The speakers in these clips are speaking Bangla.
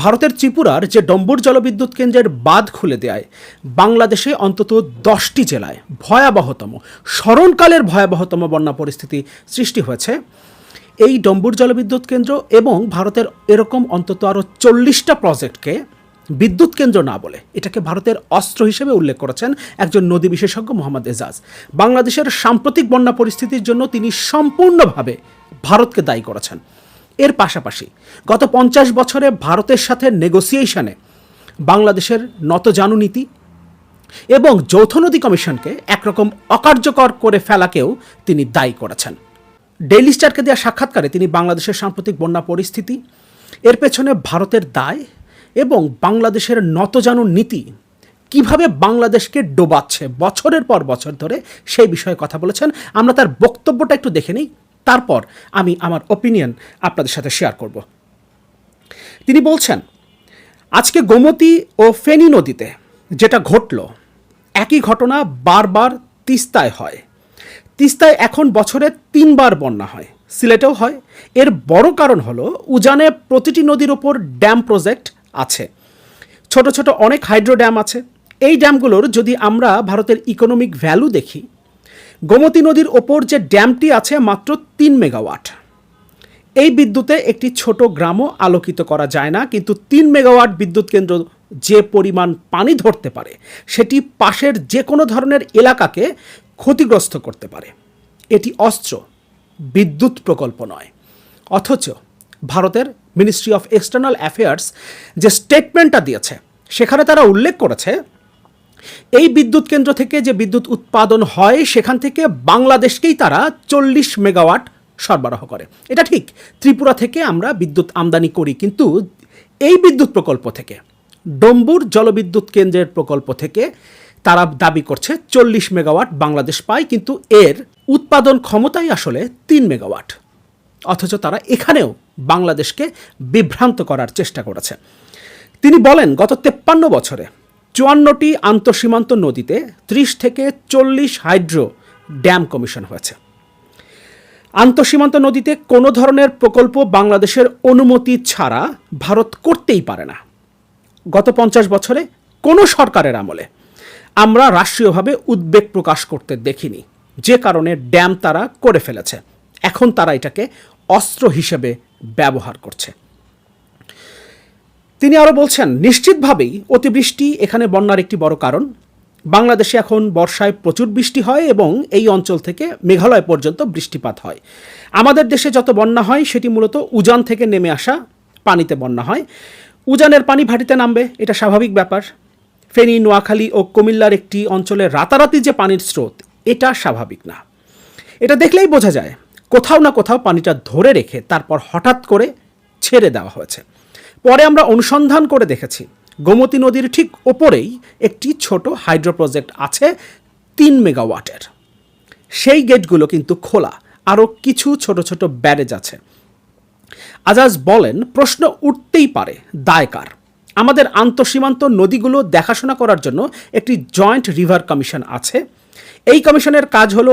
ভারতের ত্রিপুরার যে ডম্বুর জলবিদ্যুৎ কেন্দ্রের বাঁধ খুলে দেয়, বাংলাদেশে অন্তত দশটি জেলায় ভয়াবহতম, স্মরণকালের ভয়াবহতম বন্যা পরিস্থিতি সৃষ্টি হয়েছে। এই ডম্বুর জলবিদ্যুৎ কেন্দ্র এবং ভারতের এরকম অন্তত আরও চল্লিশটা প্রজেক্টকে বিদ্যুৎ কেন্দ্র না বলে এটাকে ভারতের অস্ত্র হিসেবে উল্লেখ করেছেন একজন নদী বিশেষজ্ঞ মোহাম্মদ এজাজ। বাংলাদেশের সাম্প্রতিক বন্যা পরিস্থিতির জন্য তিনি সম্পূর্ণভাবে ভারতকে দায়ী করেছেন। এর পাশাপাশি গত পঞ্চাশ বছরে ভারতের সাথে নেগোসিয়েশনে বাংলাদেশের নতজানু নীতি এবং যৌথ নদী কমিশনকে একরকম অকার্যকর করে ফেলাকেও তিনি দায়ী করেছেন। ডেইলি স্টারকে দেওয়া সাক্ষাৎকারে তিনি বাংলাদেশের সাম্প্রতিক বন্যা পরিস্থিতি, এর পেছনে ভারতের দায় এবং বাংলাদেশের নতজানু নীতি কীভাবে বাংলাদেশকে ডোবাচ্ছে বছরের পর বছর ধরে সেই বিষয়ে কথা বলেছেন। আমরা তার বক্তব্যটা একটু দেখে নিই। তারপর আমি আমার ওপিনিয়ন আপনাদের সাথে শেয়ার করব। তিনি বলছেন, আজকে গোমতী ও ফেনী নদীতে যেটা ঘটল, একই ঘটনা বারবার তিস্তায় হয়। তিস্তায় এখন বছরে তিনবার বন্যা হয়, সিলেটেও হয়। এর বড় কারণ হলো, উজানে প্রতিটি নদীর ওপর ড্যাম প্রজেক্ট আছে। ছোট ছোট অনেক হাইড্রো ড্যাম আছে। এই ড্যামগুলোর যদি আমরা ভারতের ইকোনমিক ভ্যালু দেখি গোমতী নদীর ওপর যে ড্যামটি আছে মাত্র তিন মেগাওয়াট। এই বিদ্যুতে একটি ছোট গ্রামও আলোকিত করা যায় না, কিন্তু তিন মেগাওয়াট বিদ্যুৎ কেন্দ্র যে পরিমাণ পানি ধরতে পারে, সেটি পাশের যে কোনো ধরনের এলাকাকে ক্ষতিগ্রস্ত করতে পারে। এটি অস্ত্র, বিদ্যুৎ প্রকল্প নয়। অথচ ভারতের মিনিস্ট্রি অফ এক্সটার্নাল অ্যাফেয়ার্স যে স্টেটমেন্টটা দিয়েছে, সেখানে তারা উল্লেখ করেছে এই বিদ্যুৎ কেন্দ্র থেকে যে বিদ্যুৎ উৎপাদন হয়, সেখান থেকে বাংলাদেশকেই তারা চল্লিশ মেগাওয়াট সরবরাহ করে। এটা ঠিক, ত্রিপুরা থেকে আমরা বিদ্যুৎ আমদানি করি, কিন্তু এই বিদ্যুৎ প্রকল্প থেকে, ডম্বুর জলবিদ্যুৎ কেন্দ্রের প্রকল্প থেকে তারা দাবি করছে চল্লিশ মেগাওয়াট বাংলাদেশ পায়, কিন্তু এর উৎপাদন ক্ষমতাই আসলে তিন মেগাওয়াট। অথচ তারা এখানেও বাংলাদেশকে বিভ্রান্ত করার চেষ্টা করেছে। তিনি বলেন, গত তেপ্পান্ন বছরে চুয়ান্নটি আন্তঃসীমান্ত নদীতে ত্রিশ থেকে চল্লিশ হাইড্রো ড্যাম কমিশন হয়েছে। আন্তঃসীমান্ত নদীতে কোনো ধরনের প্রকল্প বাংলাদেশের অনুমতি ছাড়া ভারত করতেই পারে না। গত পঞ্চাশ বছরে কোনো সরকারের আমলে আমরা রাষ্ট্রীয়ভাবে উদ্বেগ প্রকাশ করতে দেখিনি। যে কারণে ড্যাম তারা করে ফেলেছে। এখন তারা এটাকে অস্ত্র হিসেবে ব্যবহার করছে। তিনি আরও বলছেন, নিশ্চিতভাবেই অতিবৃষ্টি এখানে বন্যার একটি বড় কারণ। বাংলাদেশে এখন বর্ষায় প্রচুর বৃষ্টি হয় এবং এই অঞ্চল থেকে মেঘালয় পর্যন্ত বৃষ্টিপাত হয়। আমাদের দেশে যত বন্যা হয়, সেটি মূলত উজান থেকে নেমে আসা পানিতে বন্যা হয়। উজানের পানি ভাটিতে নামবে, এটা স্বাভাবিক ব্যাপার। ফেনী, নোয়াখালী ও কুমিল্লার একটি অঞ্চলে রাতারাতি যে পানির স্রোত, এটা স্বাভাবিক না। এটা দেখলেই বোঝা যায়, কোথাও না কোথাও পানিটা ধরে রেখে তারপর হঠাৎ করে ছেড়ে দেওয়া হয়েছে। পরে আমরা অনুসন্ধান করে দেখেছি, গোমতী নদীর ঠিক ওপরেই একটি ছোট হাইড্রো প্রজেক্ট আছে তিন মেগাওয়াটের। সেই গেটগুলো কিন্তু খোলা, আরও কিছু ছোট ছোট ব্যারেজ আছে। আজাজ বলেন, প্রশ্ন উঠতেই পারে দায়কার আমাদের আন্তঃসীমান্ত নদীগুলো দেখাশোনা করার জন্য একটি জয়েন্ট রিভার কমিশন আছে। এই কমিশনের কাজ হলো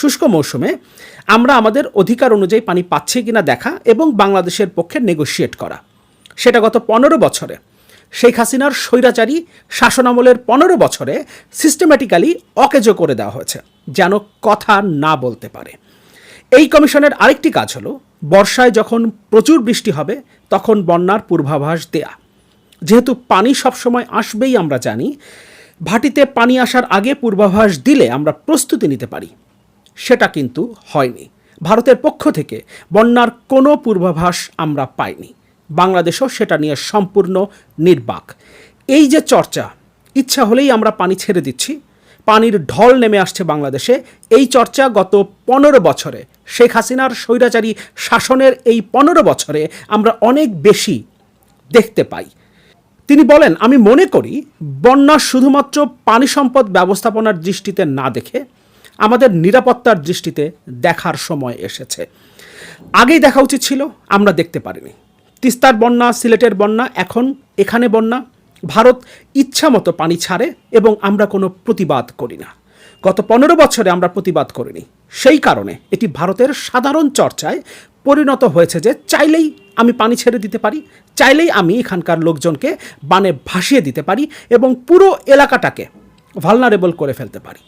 শুষ্ক মৌসুমে আমরা আমাদের অধিকার অনুযায়ী পানি পাচ্ছি কিনা দেখা এবং বাংলাদেশের পক্ষে নেগোশিয়েট করা। সেটা গত পনেরো বছরে। শেখ হাসিনার স্বৈরাচারী শাসনামলের পনেরো বছরে সিস্টেম্যাটিক্যালি অকেজো করে দেওয়া হয়েছে, যেন কথা না বলতে পারে। এই কমিশনের আরেকটি কাজ হলো, বর্ষায় যখন প্রচুর বৃষ্টি হবে, তখন বন্যার পূর্বাভাস দেয়া। যেহেতু পানি সবসময় আসবেই আমরা জানি, ভাটিতে পানি আসার আগে পূর্বাভাস দিলে আমরা প্রস্তুতি নিতে পারি। সেটা কিন্তু হয়নি। ভারতের পক্ষ থেকে বন্যার কোনো পূর্বাভাস আমরা পাইনি। বাংলাদেশও সেটা নিয়ে সম্পূর্ণ নির্বাক। এই যে চর্চা, ইচ্ছা হলেই আমরা পানি ছেড়ে দিচ্ছি। পানির ঢল নেমে আসছে বাংলাদেশে। এই চর্চা গত পনেরো বছরে শেখ হাসিনার স্বৈরাচারী শাসনের এই পনেরো বছরে আমরা অনেক বেশি দেখতে পাই। তিনি বলেন, আমি মনে করি বন্যা শুধুমাত্র পানি সম্পদ ব্যবস্থাপনার দৃষ্টিতে না দেখে আমাদের নিরাপত্তার দৃষ্টিতে দেখার সময় এসেছে। আগেই দেখা উচিত ছিল, আমরা দেখতে পারিনি। তিস্তার বন্যা, সিলেটের বন্যা, এখন এখানে বন্যা। ভারত ইচ্ছামতো পানি ছাড়ে এবং আমরা কোনো প্রতিবাদ করি না। গত পনেরো বছরে আমরা প্রতিবাদ করিনি। সেই কারণে এটি ভারতের সাধারণ চর্চায় পরিণত হয়েছে যে চাইলেই আমি পানি ছেড়ে দিতে পারি, চাইলেই আমি এখানকার লোকজনকে বানে ভাসিয়ে দিতে পারি এবং পুরো এলাকাটাকে ভালনারেবল করে ফেলতে পারি।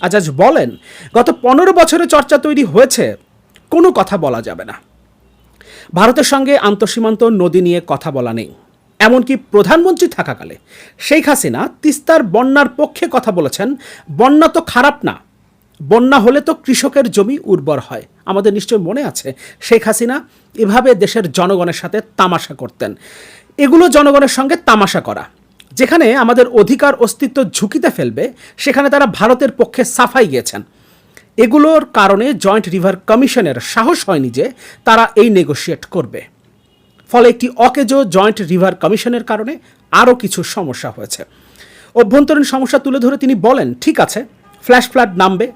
আজাজ বলেন, গত পনেরো বছরে চর্চা তৈরি হয়েছে, কোনো কথা বলা যাবে না। ভারতের সঙ্গে আন্তঃসীমান্ত নদী নিয়ে কথা বলা নেই। এমনকি প্রধানমন্ত্রী থাকাকালে শেখ হাসিনা তিস্তার বন্যার পক্ষে কথা বলেছেন, বন্যা তো খারাপ না, বন্যা হলে তো কৃষকের জমি উর্বর হয়। আমাদের নিশ্চয় মনে আছে, শেখ হাসিনা এভাবে দেশের জনগণের সাথে তামাশা করতেন। এগুলো জনগণের সঙ্গে তামাশা করা, যেখানে আমাদের অধিকার অস্তিত্ব ঝুঁকিতে ফেলবে, সেখানে তারা ভারতের পক্ষে সাফাই গিয়েছেন। এগুলোর কারণে জয়েন্ট রিভার কমিশনের সাহস হয়নি যে তারা এই নেগোশিয়েট করবে। ফলে একটি অকেজো জয়েন্ট রিভার কমিশনের কারণে আরও কিছু সমস্যা হয়েছে। অভ্যন্তরীণ সমস্যা তুলে ধরে তিনি বলেন, ঠিক আছে ফ্ল্যাশ ফ্লাড নামবে।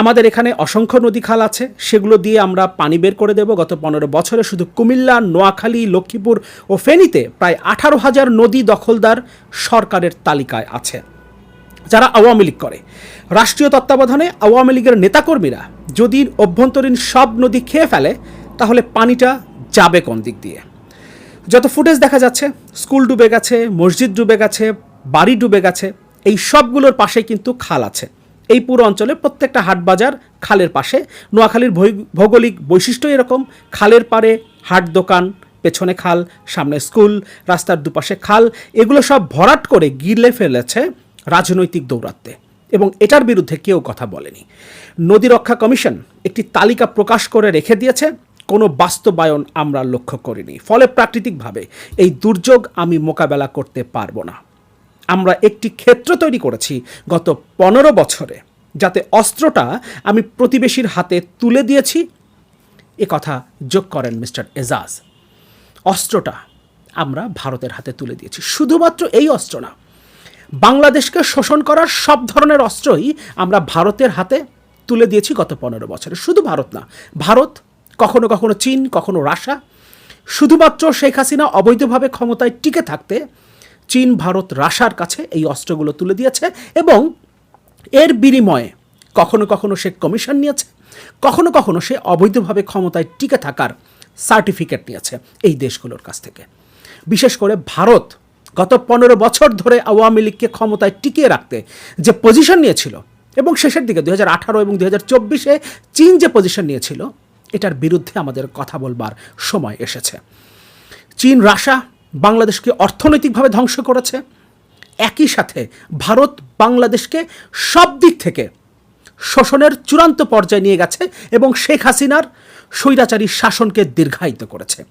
আমাদের এখানে অসংখ্য নদী খাল আছে। সেগুলো দিয়ে আমরা পানি বের করে দেব। গত পনেরো বছরে শুধু কুমিল্লা, নোয়াখালী, লক্ষ্মীপুর ও ফেনীতে প্রায় আঠারো হাজার নদী দখলদার সরকারের তালিকায় আছে। যারা আওয়ামী লীগ করে। রাষ্ট্রীয় তত্ত্বাবধানে আওয়ামী লীগের নেতাকর্মীরা যদি অভ্যন্তরীণ সব নদী খেয়ে ফেলে, তাহলে পানিটা যাবে কোন দিক দিয়ে? যত ফুটেজ দেখা যাচ্ছে, স্কুল ডুবে গেছে, মসজিদ ডুবে গেছে, বাড়ি ডুবে গেছে, এই সবগুলোর পাশে কিন্তু খাল আছে। এই পুরো অঞ্চলে প্রত্যেকটা হাট বাজার খালের পাশে। নোয়াখালীর ভৌগ- ভৌগোলিক বৈশিষ্ট্য এরকম, খালের পারে হাট দোকান, পেছনে খাল, সামনে স্কুল, রাস্তার দুপাশে খাল, এগুলো সব ভরাট করে গিলে ফেলেছে রাজনৈতিক দৌরাত্মে। এবং এটার বিরুদ্ধে কেউ কথা বলেনি। নদী রক্ষা কমিশন একটি তালিকা প্রকাশ করে রেখে দিয়েছে, কোনো বাস্তবায়ন আমরা লক্ষ্য করিনি। ফলে প্রাকৃতিকভাবে এই দুর্যোগ আমি মোকাবেলা করতে পারব না। আমরা একটি ক্ষেত্র তৈরি করেছি গত পনেরো বছরে, যাতে অস্ত্রটা আমি প্রতিবেশীর হাতে তুলে দিয়েছি। এ কথা যোগ করেন মিস্টার এজাজ। অস্ত্রটা আমরা ভারতের হাতে তুলে দিয়েছি। শুধুমাত্র এই অস্ত্র না বাংলাদেশকে শোষণ করার সব ধরনের অস্ত্রই আমরা ভারতের হাতে তুলে দিয়েছি গত পনেরো বছরে। শুধু ভারত না, ভারত, কখনো কখনো চীন, কখনো রাশা শুধুমাত্র শেখ হাসিনা অবৈধভাবে ক্ষমতায় টিকে থাকতে চীন, ভারত রাশার কাছে এই অস্ত্রগুলো তুলে দিয়েছে এবং এর বিনিময়ে কখনো কখনো সে কমিশন নিয়েছে, কখনো কখনো সে অবৈধভাবে ক্ষমতায় টিকে থাকার সার্টিফিকেট নিয়েছে এই দেশগুলোর কাছ থেকে। বিশেষ করে ভারত গত পনেরো বছর ধরে আওয়ামী লীগকে ক্ষমতায় টিকিয়ে রাখতে যে পজিশন নিয়েছিল এবং শেষের দিকে দুই আঠারো এবং দুই হাজার চব্বিশে চীন যে পজিশন নিয়েছিল, এটার বিরুদ্ধে আমাদের কথা বলবার সময় এসেছে। চীন রাশা বাংলাদেশকে অর্থনৈতিকভাবে ধ্বংস করেছে। একই সাথে ভারত, বাংলাদেশকে সব দিক থেকে শোষণের চূড়ান্ত পর্যায়ে নিয়ে গেছে এবং শেখ হাসিনার স্বৈরাচারী শাসনকে দীর্ঘায়িত করেছে।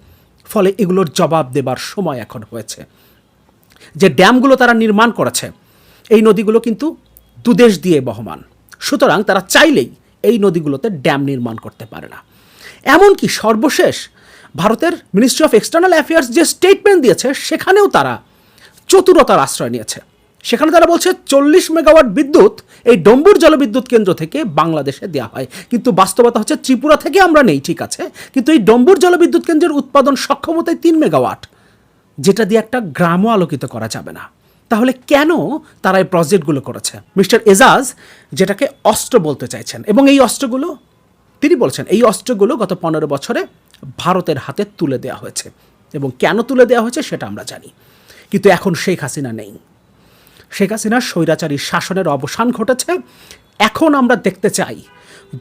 ফলে এগুলোর জবাব দেবার সময় এখন হয়েছে। যে ড্যামগুলো তারা নির্মাণ করেছে, এই নদীগুলো কিন্তু দুদেশ দিয়ে বহমান। সুতরাং তারা চাইলেই এই নদীগুলোতে ড্যাম নির্মাণ করতে পারে না। এমনকি সর্বশেষ ভারতের মিনিস্ট্রি অফ এক্সটার্নাল অ্যাফেয়ার্স যে স্টেটমেন্ট দিয়েছে, সেখানেও তারা চতুরতার আশ্রয় নিয়েছে। সেখানে তারা বলছে, চল্লিশ মেগাওয়াট বিদ্যুৎ এই ডম্বুর জলবিদ্যুৎ কেন্দ্র থেকে বাংলাদেশে দেওয়া হয়। কিন্তু বাস্তবতা হচ্ছে, ত্রিপুরা থেকে আমরা নেই, ঠিক আছে। কিন্তু এই ডম্বুর জলবিদ্যুৎ কেন্দ্রের উৎপাদন সক্ষমতায় তিন মেগাওয়াট। যেটা দিয়ে একটা গ্রামও আলোকিত করা যাবে না। তাহলে কেন তারা এই প্রজেক্টগুলো করেছে? মিস্টার এজাজ যেটাকে অস্ত্র বলতে চাইছেন, এবং এই অস্ত্রগুলো, তিনি বলছেন, এই অস্ত্রগুলো গত পনেরো বছরে ভারতের হাতে তুলে দেওয়া হয়েছে। এবং কেন তুলে দেওয়া হয়েছে সেটা আমরা জানি। কিন্তু এখন শেখ হাসিনা নেই। শেখ হাসিনার স্বৈরাচারী শাসনের অবসান ঘটেছে। এখন আমরা দেখতে চাই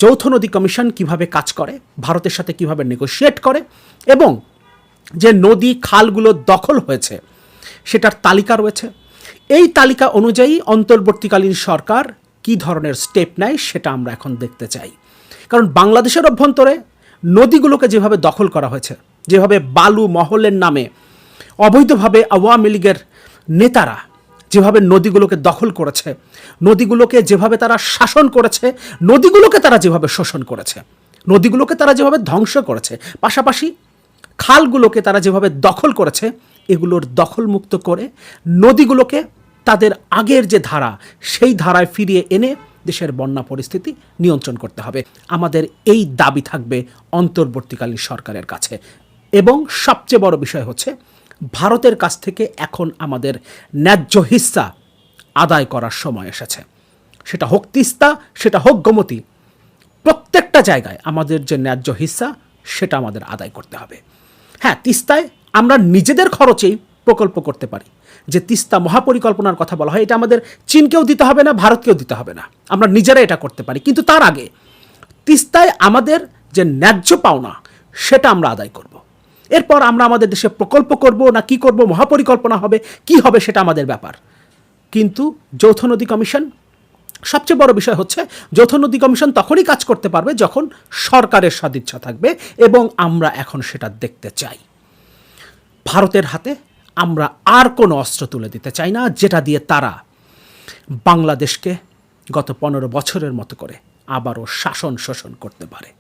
যৌথ নদী কমিশন কীভাবে কাজ করে, ভারতের সাথে কীভাবে নেগোশিয়েট করে, এবং যে নদী খালগুলো দখল হয়েছে, সেটার তালিকা রয়েছে। এই তালিকা অনুযায়ী অন্তর্বর্তীকালীন সরকার কী ধরনের স্টেপ নেয় সেটা আমরা এখন দেখতে চাই। কারণ বাংলাদেশের অভ্যন্তরে নদীগুলোকে যেভাবে দখল করা হয়েছে, যেভাবে বালু মহলের নামে অবৈধভাবে আওয়ামী লীগের নেতারা যেভাবে নদীগুলোকে দখল করেছে, নদীগুলোকে যেভাবে তারা শাসন করেছে, নদীগুলোকে তারা যেভাবে শোষণ করেছে, নদীগুলোকে তারা যেভাবে ধ্বংস করেছে, পাশাপাশি খালগুলোকে তারা যেভাবে দখল করেছে, এগুলোর দখলমুক্ত করে নদীগুলোকে তাদের আগের যে ধারা, সেই ধারায় ফিরিয়ে এনে দেশের বন্যা পরিস্থিতি নিয়ন্ত্রণ করতে হবে। আমাদের এই দাবি থাকবে অন্তর্বর্তীকালীন সরকারের কাছে। এবং সবচেয়ে বড় বিষয় হচ্ছে, ভারতের কাছ থেকে এখন আমাদের ন্যায্য হিস্সা আদায় করার সময় এসেছে। সেটা হোক তিস্তা, সেটা হোক গোমতী, প্রত্যেকটা জায়গায় আমাদের যে ন্যায্য হিস্সা, সেটা আমাদের আদায় করতে হবে। হ্যাঁ তিস্তায় আমরা নিজেদের খরচেই প্রকল্প করতে পারি। যে তিস্তা মহাপরিকল্পনার কথা বলা হয়, এটা আমাদের চীনকেও দিতে হবে না, ভারতকেও দিতে হবে না। আমরা নিজেরা এটা করতে পারি। কিন্তু তার আগে তিস্তায় আমাদের যে ন্যায্য পাওনা, সেটা আমরা আদায় করব। এরপর আমরা আমাদের দেশে প্রকল্প করব না কি করব, মহাপরিকল্পনা হবে, কি হবে সেটা আমাদের ব্যাপার। কিন্তু যৌথ নদী কমিশন সবচেয়ে বড় বিষয় হচ্ছে, যৌথ নদী কমিশন তখনই কাজ করতে পারবে যখন সরকারের সদিচ্ছা থাকবে এবং আমরা এখন সেটা দেখতে চাই। ভারতের হাতে আমরা আর কোনো অস্ত্র তুলে দিতে চাই না, যেটা দিয়ে তারা বাংলাদেশকে গত পনেরো বছরের মতো করে আবারও শাসন শোষণ করতে পারে।